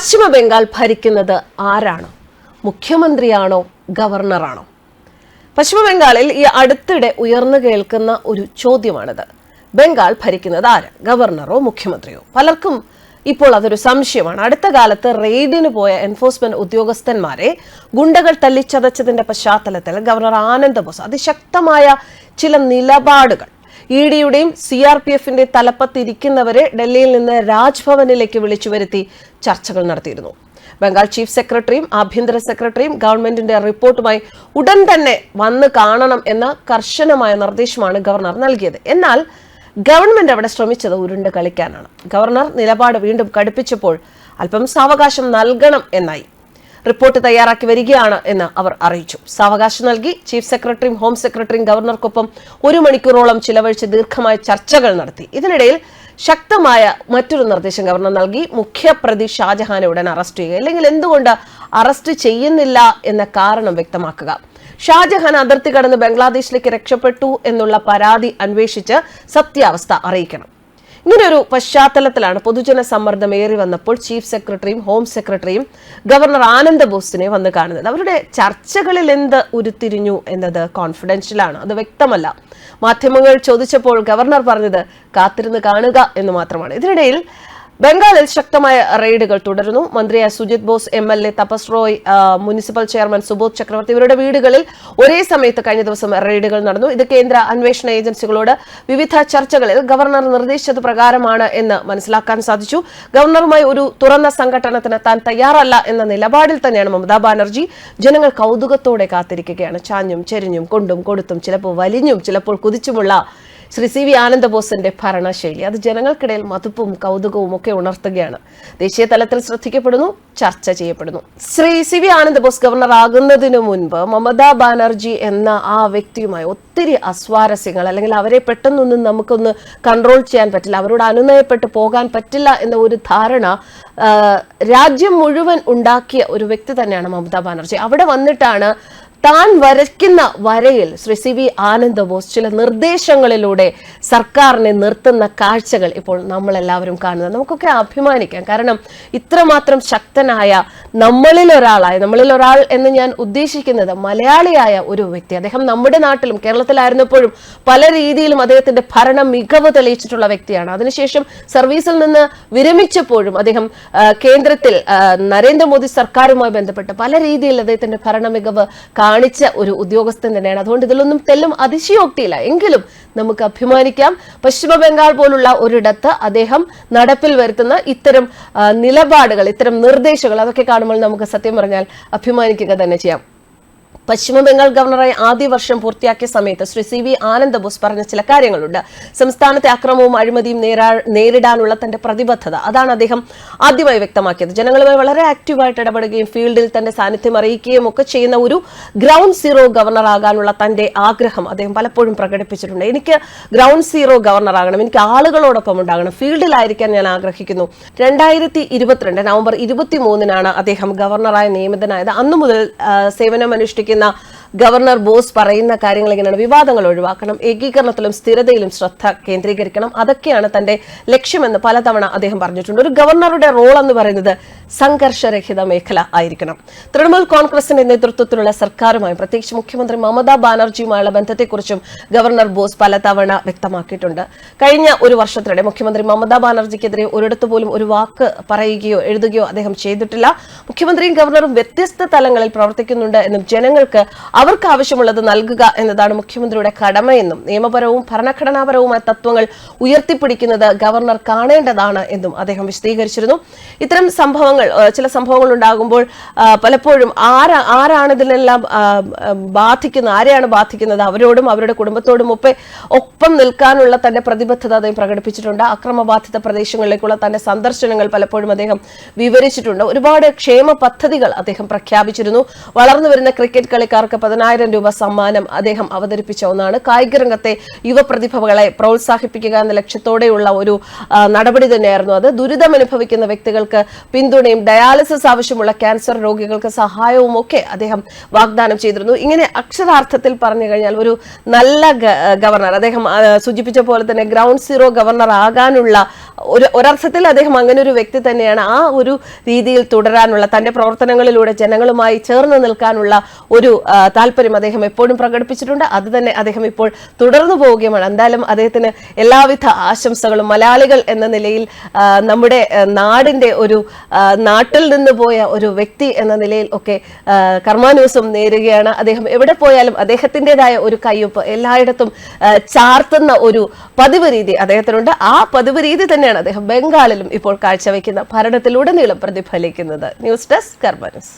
പശ്ചിമ ബംഗാൾ ഭരിക്കുന്നത് ആരാണ്? മുഖ്യമന്ത്രിയാണോ ഗവർണറാണോ? പശ്ചിമ ബംഗാളിൽ ഈ അടുത്തിടെ ഉയർന്നു കേൾക്കുന്ന ഒരു ചോദ്യമാണിത്. ബംഗാൾ ഭരിക്കുന്നത് ആര്? ഗവർണറോ മുഖ്യമന്ത്രിയോ? പലർക്കും ഇപ്പോൾ അതൊരു സംശയമാണ്. അടുത്ത കാലത്ത് റെയ്ഡിന് പോയ എൻഫോഴ്സ്മെന്റ് ഉദ്യോഗസ്ഥന്മാരെ ഗുണ്ടകൾ തല്ലിച്ചതച്ചതിന്റെ പശ്ചാത്തലത്തിൽ ഗവർണർ ആനന്ദ് ബോസ് അതിശക്തമായ ചില നിലപാടുകൾ ഇ ഡിയുടെയും സി ആർ പി എഫിന്റെ തലപ്പത്തിരിക്കുന്നവരെ ഡൽഹിയിൽ നിന്ന് രാജ്ഭവനിലേക്ക് വിളിച്ചു വരുത്തി ചർച്ചകൾ നടത്തിയിരുന്നു. ബംഗാൾ ചീഫ് സെക്രട്ടറിയും ആഭ്യന്തര സെക്രട്ടറിയും ഗവൺമെന്റിന്റെ റിപ്പോർട്ടുമായി ഉടൻ തന്നെ വന്ന് കാണണം എന്ന കർശനമായ നിർദ്ദേശമാണ് ഗവർണർ നൽകിയത്. എന്നാൽ ഗവൺമെന്റ് അവിടെ ശ്രമിച്ചത് ഉരുണ്ട് കളിക്കാനാണ്. ഗവർണർ നിലപാട് വീണ്ടും കടുപ്പിച്ചപ്പോൾ അല്പം സാവകാശം നൽകണം എന്നായി. റിപ്പോർട്ട് തയ്യാറാക്കി വരികയാണ് എന്ന് അവർ അറിയിച്ചു. സാവകാശം നൽകി ചീഫ് സെക്രട്ടറിയും ഹോം സെക്രട്ടറിയും ഗവർണർക്കൊപ്പം ഒരു മണിക്കൂറോളം ചിലവഴിച്ച് ദീർഘമായ ചർച്ചകൾ നടത്തി. ഇതിനിടയിൽ ശക്തമായ മറ്റൊരു നിർദ്ദേശം ഗവർണർ നൽകി. മുഖ്യപ്രതി ഷാജഹാനെ ഉടൻ അറസ്റ്റ് ചെയ്യുക. അല്ലെങ്കിൽ എന്തുകൊണ്ട് അറസ്റ്റ് ചെയ്യുന്നില്ല എന്ന കാരണം വ്യക്തമാക്കുക. ഷാജഹാൻ അതിർത്തി കടന്ന് ബംഗ്ലാദേശിലേക്ക് രക്ഷപ്പെട്ടു എന്നുള്ള പരാതി അന്വേഷിച്ച് സത്യാവസ്ഥ അറിയിക്കണം. ഇങ്ങനെയൊരു പശ്ചാത്തലത്തിലാണ് പൊതുജന സമ്മർദ്ദം ഏറി വന്നപ്പോൾ ചീഫ് സെക്രട്ടറിയും ഹോം സെക്രട്ടറിയും ഗവർണർ ആനന്ദ ബോസിനെ വന്ന് കാണുന്നത്. അവരുടെ ചർച്ചകളിൽ എന്ത് ഉരുത്തിരിഞ്ഞു എന്നത് കോൺഫിഡൻഷ്യലാണ് അത് വ്യക്തമല്ല. മാധ്യമങ്ങൾ ചോദിച്ചപ്പോൾ ഗവർണർ പറഞ്ഞത് കാത്തിരുന്ന് കാണുക എന്ന് മാത്രമാണ്. ഇതിനിടയിൽ ബംഗാളിൽ ശക്തമായ റെയ്ഡുകൾ തുടരുന്നു. മന്ത്രിയായ Sujit Bose M L A Tapas Roy municipal chairman Subodh ചക്രവർത്തി ഇവരുടെ വീടുകളിൽ ഒരേ സമയത്ത് കഴിഞ്ഞ ദിവസം റെയ്ഡുകൾ നടന്നു. ഇത് കേന്ദ്ര അന്വേഷണ ഏജൻസികളോട് വിവിധ ചർച്ചകളിൽ ഗവർണർ നിർദ്ദേശിച്ചത് പ്രകാരമാണ് എന്ന് മനസ്സിലാക്കാൻ സാധിച്ചു. ഗവർണറുമായി ഒരു തുറന്ന സംഘടനത്തിന് താൻ തയ്യാറല്ല എന്ന നിലപാടിൽ തന്നെയാണ് മമതാ ബാനർജി ജനങ്ങൾ കൗതുകത്തോടെ കാത്തിരിക്കുകയാണ്. ചാഞ്ഞും ചെരിഞ്ഞും കൊണ്ടും കൊടുത്തും ചിലപ്പോൾ വലിഞ്ഞും ചിലപ്പോൾ കുതിച്ചുമുള്ള ശ്രീ സി വി ആനന്ദബോസിന്റെ ഭരണശൈലി. അത് ജനങ്ങൾക്കിടയിൽ മതിപ്പും കൗതുകവും ഒക്കെ ഉണർത്തുകയാണ്. ദേശീയ തലത്തിൽ ശ്രദ്ധിക്കപ്പെടുന്നു ചർച്ച ചെയ്യപ്പെടുന്നു. Shri C V Ananda Bose governor ആകുന്നതിനു മുൻപ് മമതാ ബാനർജി എന്ന ആ വ്യക്തിയുമായി ഒത്തിരി അസ്വാരസ്യങ്ങൾ അല്ലെങ്കിൽ അവരെ പെട്ടെന്നൊന്നും നമുക്കൊന്ന് കൺട്രോൾ ചെയ്യാൻ പറ്റില്ല അവരോട് അനുനയപ്പെട്ട് പോകാൻ പറ്റില്ല എന്ന ഒരു ധാരണ രാജ്യം മുഴുവൻ ഉണ്ടാക്കിയ ഒരു വ്യക്തി തന്നെയാണ് മമതാ ബാനർജി. അവിടെ വന്നിട്ടാണ് താൻ വരയ്ക്കുന്ന വരയിൽ ശ്രീ സി വി ആനന്ദ ബോസ് ചില നിർദ്ദേശങ്ങളിലൂടെ സർക്കാരിനെ നിർത്തുന്ന കാഴ്ചകൾ ഇപ്പോൾ നമ്മളെല്ലാവരും കാണുന്നത്. നമുക്കൊക്കെ അഭിമാനിക്കാം. കാരണം ഇത്രമാത്രം ശക്തനായ നമ്മളിൽ ഒരാളായ നമ്മളിൽ ഒരാൾ എന്ന് ഞാൻ ഉദ്ദേശിക്കുന്നത് മലയാളിയായ ഒരു വ്യക്തി. അദ്ദേഹം നമ്മുടെ നാട്ടിലും കേരളത്തിലായിരുന്നപ്പോഴും പല രീതിയിലും അദ്ദേഹത്തിന്റെ ഭരണം മികവ് തെളിയിച്ചിട്ടുള്ള വ്യക്തിയാണ്. അതിനുശേഷം സർവീസിൽ നിന്ന് വിരമിച്ചപ്പോഴും അദ്ദേഹം കേന്ദ്രത്തിൽ നരേന്ദ്രമോദി സർക്കാരുമായി ബന്ധപ്പെട്ട് പല രീതിയിൽ അദ്ദേഹത്തിന്റെ ഭരണ മികവ് കാണിച്ച ഒരു ഉദ്യോഗസ്ഥൻ തന്നെയാണ്. അതുകൊണ്ട് ഇതിലൊന്നും തെല്ലും അതിശയോക്തിയില്ല. എങ്കിലും നമുക്ക് അഭിമാനിക്കാം. പശ്ചിമ ബംഗാൾ പോലുള്ള ഒരിടത്ത് അദ്ദേഹം നടപ്പിൽ വരുത്തുന്ന ഇത്തരം നിലപാടുകൾ ഇത്തരം നിർദ്ദേശങ്ങൾ അതൊക്കെ കാണുമ്പോൾ നമുക്ക് സത്യം പറഞ്ഞാൽ അഭിമാനിക്കുക തന്നെ ചെയ്യാം. പശ്ചിമ ബംഗാൾ ഗവർണറായി ആദ്യ വർഷം പൂർത്തിയാക്കിയ സമയത്ത് ശ്രീ സി വി ആനന്ദ ബോസ് പറഞ്ഞ ചില കാര്യങ്ങളുണ്ട്. സംസ്ഥാനത്തെ അക്രമവും അഴിമതിയും നേരാ- നേരിടാനുള്ള തന്റെ പ്രതിബദ്ധത. അതാണ് അദ്ദേഹം ആദ്യമായി വ്യക്തമാക്കിയത്. ജനങ്ങളുമായി വളരെ ആക്റ്റീവായിട്ട് ഇടപെടുകയും ഫീൽഡിൽ തന്റെ സാന്നിധ്യം അറിയിക്കുകയും ഒക്കെ ചെയ്യുന്ന ഒരു ഗ്രൗണ്ട് സീറോ ഗവർണർ ആകാനുള്ള തന്റെ ആഗ്രഹം അദ്ദേഹം പലപ്പോഴും പ്രകടിപ്പിച്ചിട്ടുണ്ട്. എനിക്ക് ഗ്രൗണ്ട് സീറോ ഗവർണർ ആകണം എനിക്ക് ആളുകളോടൊപ്പം ഉണ്ടാകണം ഫീൽഡിലായിരിക്കാൻ ഞാൻ ആഗ്രഹിക്കുന്നു. രണ്ടായിരത്തി ഇരുപത്തിരണ്ട് നവംബർ ഇരുപത്തി മൂന്നിനാണ് അദ്ദേഹം ഗവർണറായി നിയമിതനായത്. അന്നു മുതൽ സേവനം അനുഷ്ഠിക്കുന്ന ഗവർണർ ബോസ് പറയുന്ന കാര്യങ്ങൾ ഇങ്ങനെയാണ്. വിവാദങ്ങൾ ഒഴിവാക്കണം. ഏകീകരണത്തിലും സ്ഥിരതയിലും ശ്രദ്ധ കേന്ദ്രീകരിക്കണം. അതൊക്കെയാണ് തന്റെ ലക്ഷ്യമെന്ന് പലതവണ അദ്ദേഹം പറഞ്ഞിട്ടുണ്ട്. ഒരു ഗവർണറുടെ റോൾ എന്ന് പറയുന്നത് സംഘർഷരഹിത മേഖല ആയിരിക്കണം. തൃണമൂൽ കോൺഗ്രസിന്റെ നേതൃത്വത്തിലുള്ള സർക്കാരുമായും പ്രത്യേകിച്ച് മുഖ്യമന്ത്രി മമതാ ബാനർജിയുമായുള്ള ബന്ധത്തെക്കുറിച്ചും ഗവർണർ ബോസ് പലതവണ വ്യക്തമാക്കിയിട്ടുണ്ട്. കഴിഞ്ഞ ഒരു വർഷത്തിനിടെ മുഖ്യമന്ത്രി മമതാ ബാനർജിക്കെതിരെ ഒരിടത്തു പോലും ഒരു വാക്ക് പറയുകയോ എഴുതുകയോ അദ്ദേഹം ചെയ്തിട്ടില്ല. മുഖ്യമന്ത്രിയും ഗവർണറും വ്യത്യസ്ത തലങ്ങളിൽ പ്രവർത്തിക്കുന്നുണ്ട് എന്നും ജനങ്ങൾക്ക് അവർക്ക് ആവശ്യമുള്ളത് നൽകുക എന്നതാണ് മുഖ്യമന്ത്രിയുടെ കടമയെന്നും നിയമപരവും ഭരണഘടനാപരവുമായ തത്വങ്ങൾ ഉയർത്തിപ്പിടിക്കുന്നത് ഗവർണർ കാണേണ്ടതാണ് എന്നും അദ്ദേഹം വിശദീകരിച്ചിരുന്നു. ഇത്തരം സംഭവങ്ങൾ ചില സംഭവങ്ങൾ ഉണ്ടാകുമ്പോൾ പലപ്പോഴും ആരാ ആരാണ് ഇതിനെല്ലാം ബാധിക്കുന്നത് ആരെയാണ് ബാധിക്കുന്നത്? അവരോടും അവരുടെ കുടുംബത്തോടും ഒപ്പം ഒപ്പം നിൽക്കാനുള്ള തന്റെ പ്രതിബദ്ധത അദ്ദേഹം പ്രകടിപ്പിച്ചിട്ടുണ്ട്. അക്രമബാധിത പ്രദേശങ്ങളിലേക്കുള്ള തന്റെ സന്ദർശനങ്ങൾ പലപ്പോഴും അദ്ദേഹം വിവരിച്ചിട്ടുണ്ട്. ഒരുപാട് ക്ഷേമ പദ്ധതികൾ അദ്ദേഹം പ്രഖ്യാപിച്ചിരുന്നു. വളർന്നു വരുന്ന ക്രിക്കറ്റ് കളിക്കാർക്ക് പതിനായിരം രൂപ സമ്മാനം അദ്ദേഹം അവതരിപ്പിച്ച ഒന്നാണ്. കായിക രംഗത്തെ യുവപ്രതിഭകളെ പ്രോത്സാഹിപ്പിക്കുക എന്ന ലക്ഷ്യത്തോടെയുള്ള ഒരു നടപടി തന്നെയായിരുന്നു അത്. ദുരിതം അനുഭവിക്കുന്ന വ്യക്തികൾക്ക് പിന്തുണയും ഡയാലിസിസ് ആവശ്യമുള്ള ക്യാൻസർ രോഗികൾക്ക് സഹായവും ഒക്കെ അദ്ദേഹം വാഗ്ദാനം ചെയ്തിരുന്നു. ഇങ്ങനെ അക്ഷരാർത്ഥത്തിൽ പറഞ്ഞു കഴിഞ്ഞാൽ ഒരു നല്ല ഗവർണർ അദ്ദേഹം സൂചിപ്പിച്ച പോലെ തന്നെ ഗ്രൗണ്ട് സീറോ ഗവർണർ ആകാനുള്ള ഒരു ഒരർത്ഥത്തിൽ അദ്ദേഹം അങ്ങനെ ഒരു വ്യക്തി തന്നെയാണ്. ആ ഒരു രീതിയിൽ തുടരാനുള്ള തന്റെ പ്രവർത്തനങ്ങളിലൂടെ ജനങ്ങളുമായി ചേർന്ന് നിൽക്കാനുള്ള ഒരു താല്പര്യം അദ്ദേഹം എപ്പോഴും പ്രകടിപ്പിച്ചിട്ടുണ്ട്. അത് തന്നെ അദ്ദേഹം ഇപ്പോൾ തുടർന്നു പോവുകയുമാണ്. എന്തായാലും അദ്ദേഹത്തിന് എല്ലാവിധ ആശംസകളും. മലയാളികൾ എന്ന നിലയിൽ നമ്മുടെ നാടിന്റെ ഒരു നാട്ടിൽ നിന്ന് പോയ ഒരു വ്യക്തി എന്ന നിലയിൽ ഒക്കെ ആ, നേരുകയാണ്. അദ്ദേഹം എവിടെ പോയാലും അദ്ദേഹത്തിന്റെതായ ഒരു കയ്യൊപ്പ് എല്ലായിടത്തും ചാർത്തുന്ന ഒരു പതിവ് രീതി അദ്ദേഹത്തിനുണ്ട്. ആ പതിവ് രീതി തന്നെയാണ് അദ്ദേഹം ബംഗാളിലും ഇപ്പോൾ കാഴ്ചവെക്കുന്ന ഭരണത്തിലുടനീളം പ്രതിഫലിക്കുന്നത്. News desk Karma News